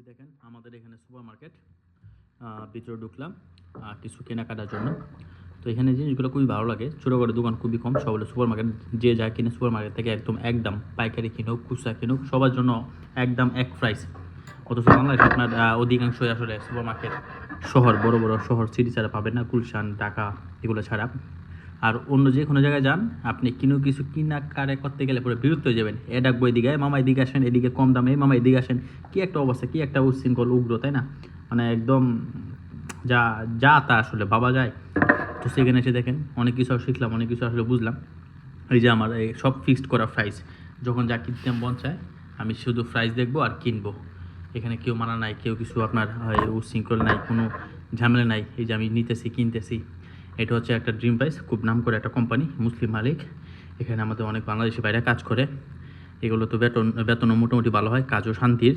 যে দেখেন, আমাদের এখানে সুপার মার্কেট ভিতরে ঢুকলাম কিছু কেনাকাটার জন্য। তো এখানে জিনিসগুলো খুবই ভালো লাগে। ছোটো করে দোকান খুবই কম, সব সুপার মার্কেট যে যা কিনে সুপার মার্কেট থেকে একদম একদম পাইকারি কিনুক, খুচরা কিনুক, সবার জন্য একদম এক প্রাইস অথচ বাংলাদেশে আপনার অধিকাংশই আসলে সুপার মার্কেট শহর, বড় বড় শহর সিটি ছাড়া পাবেন না, গুলশান, ঢাকা, এগুলো ছাড়া। আর অন্য যে কোনো জায়গায় যান, আপনি কিনো কিছু কিনা কারে করতে গেলে পুরো বিরক্ত হয়ে যাবেন। এ ডাকবো এদিকে মামা এদিকে আসেন, এদিকে কম দামে মামা এদিকে আসেন। কি একটা অবস্থা, কি একটা উচ্ছৃঙ্খল, উগ্র, তাই না? মানে একদম যা যা তা আসলে ভাবা যায়। তো সেখানে এসে দেখেন, অনেক কিছু শিখলাম, অনেক কিছু আসলে বুঝলাম। এই যে আমার, এই সব ফিক্সড করা প্রাইস যখন যা কিনতে মন চায়, আমি শুধু প্রাইস দেখব আর কিনবো। এখানে কেউ মানা নাই, কেউ কিছু আপনার উচ্ছৃঙ্খল নাই, কোনো ঝামেলা নাই। এই যে আমি নিতেছি, কিনতেছি। এটা হচ্ছে একটা ড্রিম প্রাইস খুব নাম করে একটা কোম্পানি মুসলিম মালিক। এখানে আমাদের অনেক বাংলাদেশি বাইরে কাজ করে। এগুলো তো বেতন, বেতনও মোটামুটি ভালো হয়, কাজও শান্তির।